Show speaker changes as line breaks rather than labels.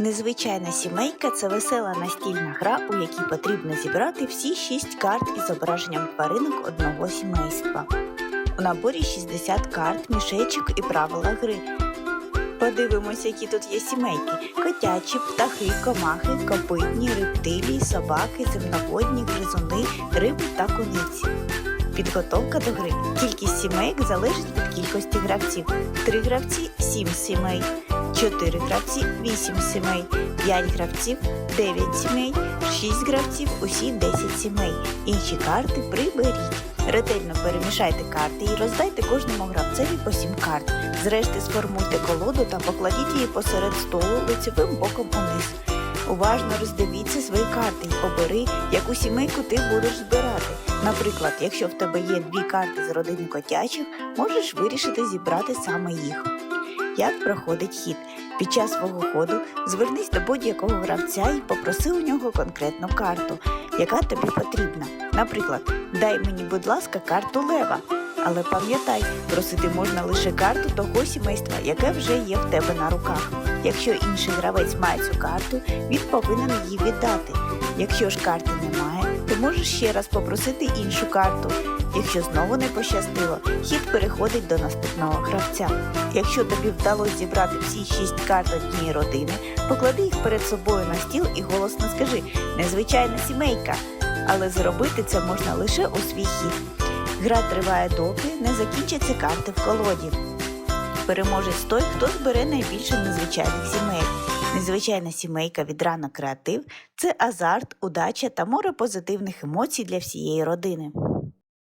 Незвичайна сімейка це весела настільна гра, у якій потрібно зібрати всі шість карт із зображенням тваринок одного сімейства. У наборі 60 карт, мішечок і правила гри. Подивимося, які тут є сімейки: котячі, птахи, комахи, копитні, рептилії, собаки, земноводні, гризуни, риби та куниці. Підготовка до гри. Кількість сімейок залежить від кількості гравців. Три гравці 7 сімей, 4 гравці 8 сімей, 5 гравців 9 сімей, 6 гравців усі 10 сімей. Інші карти приберіть. Ретельно перемішайте карти і роздайте кожному гравцеві по 7 карт. Зрешти сформуйте колоду та покладіть її посеред столу лицевим боком униз. Уважно роздивіться свої карти і обери, яку сімейку ти будеш збирати. Наприклад, якщо в тебе є дві карти з родини котячих, можеш вирішити зібрати саме їх. Як проходить хід? Під час свого ходу звернись до будь-якого гравця і попроси у нього конкретну карту, яка тобі потрібна. Наприклад, дай мені, будь ласка, карту лева. Але пам'ятай, просити можна лише карту того сімейства, яке вже є в тебе на руках. Якщо інший гравець має цю карту, він повинен її віддати. Якщо ж карти немає, ти можеш ще раз попросити іншу карту. Якщо знову не пощастило, хід переходить до наступного гравця. Якщо тобі вдалося зібрати всі шість карт однієї родини, поклади їх перед собою на стіл і голосно скажи незвичайна сімейка. Але зробити це можна лише у свій хід. Гра триває доки не закінчаться карти в колоді. Переможець той, хто збере найбільше незвичайних сімей. Незвичайна сімейка від ранок креатив це азарт, удача та море позитивних емоцій для всієї родини.